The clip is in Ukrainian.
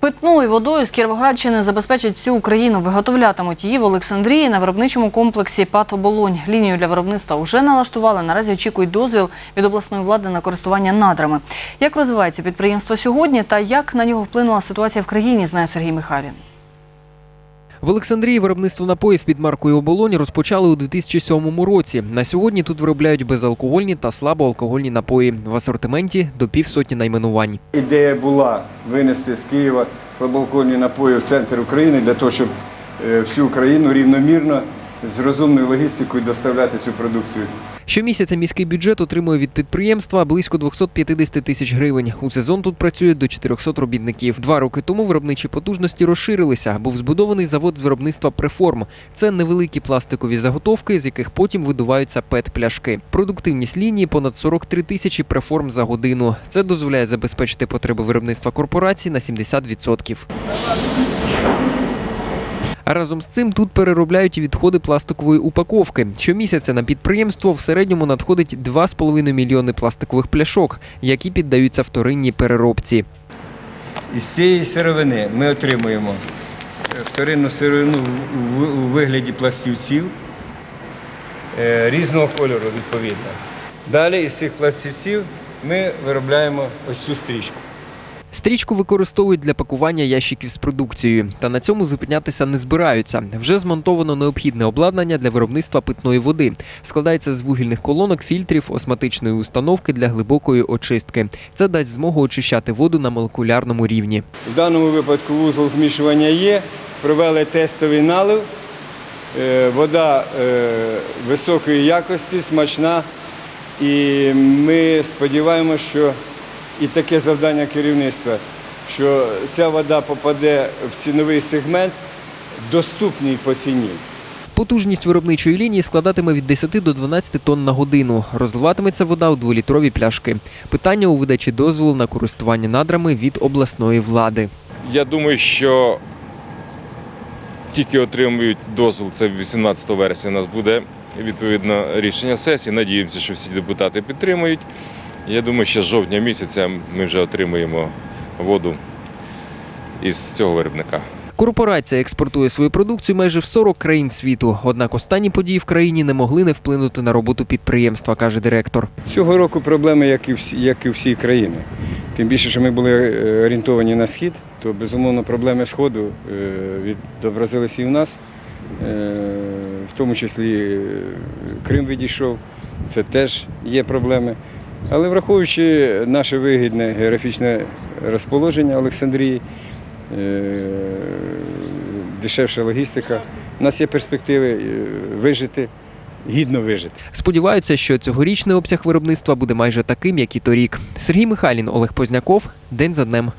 Питною водою з Кіровоградщини забезпечать всю Україну. Виготовлятимуть її в Олександрії на виробничому комплексі «Пато Болонь». Лінію для виробництва вже налаштували. Наразі очікують дозвіл від обласної влади на користування надрами. Як розвивається підприємство сьогодні та як на нього вплинула ситуація в країні, знає Сергій Михайлін. В Олександрії виробництво напоїв під маркою Оболонь розпочали у 2007 році. На сьогодні тут виробляють безалкогольні та слабоалкогольні напої. В асортименті до півсотні найменувань. Ідея була винести з Києва слабоалкогольні напої в центр України для того, щоб е, всю Україну рівномірно з розумною логістикою доставляти цю продукцію. Щомісяця міський бюджет отримує від підприємства близько 250 тисяч гривень. У сезон тут працює до 400 робітників. Два роки тому виробничі потужності розширилися. Був збудований завод з виробництва преформ. Це невеликі пластикові заготовки, з яких потім видуваються пет-пляшки. Продуктивність лінії понад 43 тисячі преформ за годину. Це дозволяє забезпечити потреби виробництва корпорації на 70%. Разом з цим тут переробляють і відходи пластикової упаковки. Щомісяця на підприємство в середньому надходить 2,5 мільйони пластикових пляшок, які піддаються вторинній переробці. Із цієї сировини ми отримуємо е, вторинну сировину у вигляді пластівців е, різного кольору, відповідно. Далі із цих пластівців ми виробляємо ось цю стрічку. Стрічку використовують для пакування ящиків з продукцією, та на цьому зупинятися не збираються. Вже змонтовано необхідне обладнання для виробництва питної води. Складається з вугільних колонок, фільтрів, осматичної установки для глибокої очистки. Це дасть змогу очищати воду на молекулярному рівні. В даному випадку вузол змішування є, провели тестовий налив. Е, Вода е, високої якості, смачна. І ми сподіваємося, що і таке завдання керівництва, що ця вода попаде в ціновий сегмент, доступний по ціні. Потужність виробничої лінії складатиме від 10 до 12 тонн на годину. Розливатиметься вода у дволітрові пляшки. Питання у видачі дозволу на користування надрами від обласної влади. Я думаю, що тільки отримують дозвіл, це 18 вересня у нас буде відповідно рішення сесії. Надіємося, що всі депутати підтримують. Я думаю, що з жовтня місяця ми вже отримаємо воду із цього виробника. Корпорація експортує свою продукцію майже в 40 країн світу. Однак останні події в країні не могли не вплинути на роботу підприємства, каже директор. Цього року проблеми, як і всі, як і всі країни. Тим більше, що ми були е, орієнтовані на схід, то безумовно проблеми сходу е, відобразилися і в нас. Е, В тому числі Крим відійшов, це теж є проблеми. Але враховуючи наше вигідне географічне розположення Олександрії, е, дешевша логістика, у нас є перспективи е, вижити, гідно вижити. Сподіваються, що цьогорічний обсяг виробництва буде майже таким, як і торік. Сергій Михайлін, Олег Позняков. День за днем.